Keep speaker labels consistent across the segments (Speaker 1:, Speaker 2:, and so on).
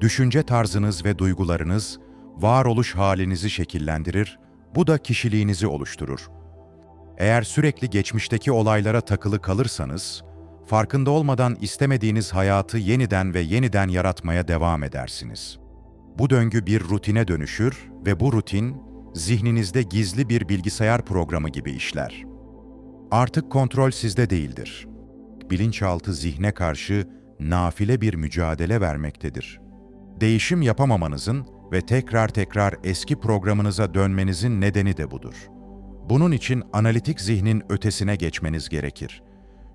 Speaker 1: düşünce tarzınız ve duygularınız varoluş halinizi şekillendirir, bu da kişiliğinizi oluşturur. Eğer sürekli geçmişteki olaylara takılı kalırsanız, farkında olmadan istemediğiniz hayatı yeniden ve yeniden yaratmaya devam edersiniz. Bu döngü bir rutine dönüşür ve bu rutin zihninizde gizli bir bilgisayar programı gibi işler. Artık kontrol sizde değildir. Bilinçaltı zihne karşı nafile bir mücadele vermektedir. Değişim yapamamanızın ve tekrar tekrar eski programınıza dönmenizin nedeni de budur. Bunun için analitik zihnin ötesine geçmeniz gerekir.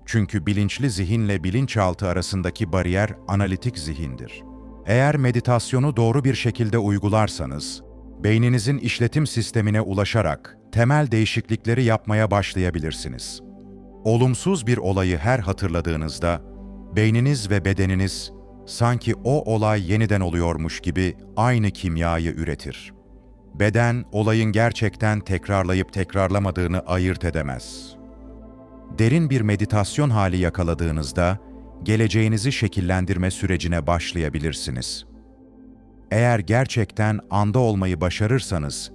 Speaker 1: Çünkü bilinçli zihinle bilinçaltı arasındaki bariyer analitik zihindir. Eğer meditasyonu doğru bir şekilde uygularsanız, beyninizin işletim sistemine ulaşarak temel değişiklikleri yapmaya başlayabilirsiniz. Olumsuz bir olayı her hatırladığınızda, beyniniz ve bedeniniz sanki o olay yeniden oluyormuş gibi aynı kimyayı üretir. Beden, olayın gerçekten tekrarlayıp tekrarlamadığını ayırt edemez. Derin bir meditasyon hali yakaladığınızda, geleceğinizi şekillendirme sürecine başlayabilirsiniz. Eğer gerçekten anda olmayı başarırsanız,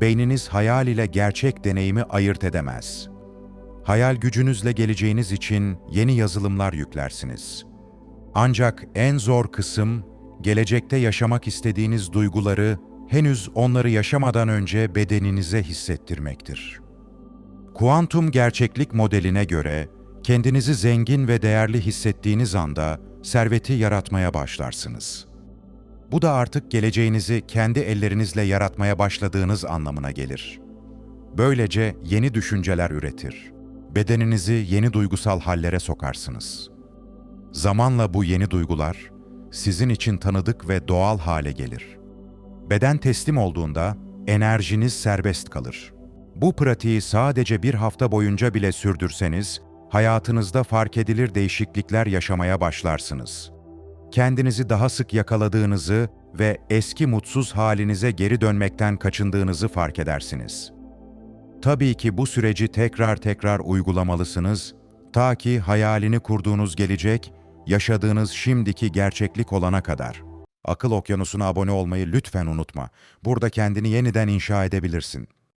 Speaker 1: beyniniz hayal ile gerçek deneyimi ayırt edemez. Hayal gücünüzle geleceğiniz için yeni yazılımlar yüklersiniz. Ancak en zor kısım, gelecekte yaşamak istediğiniz duyguları henüz onları yaşamadan önce bedeninize hissettirmektir. Kuantum gerçeklik modeline göre, kendinizi zengin ve değerli hissettiğiniz anda serveti yaratmaya başlarsınız. Bu da artık geleceğinizi kendi ellerinizle yaratmaya başladığınız anlamına gelir. Böylece yeni düşünceler üretir. Bedeninizi yeni duygusal hallere sokarsınız. Zamanla bu yeni duygular sizin için tanıdık ve doğal hale gelir. Beden teslim olduğunda enerjiniz serbest kalır. Bu pratiği sadece bir hafta boyunca bile sürdürseniz, hayatınızda fark edilir değişiklikler yaşamaya başlarsınız. Kendinizi daha sık yakaladığınızı ve eski mutsuz halinize geri dönmekten kaçındığınızı fark edersiniz. Tabii ki bu süreci tekrar tekrar uygulamalısınız ta ki hayalini kurduğunuz gelecek, yaşadığınız şimdiki gerçeklik olana kadar. Akıl Okyanusu'na abone olmayı lütfen unutma. Burada kendini yeniden inşa edebilirsin.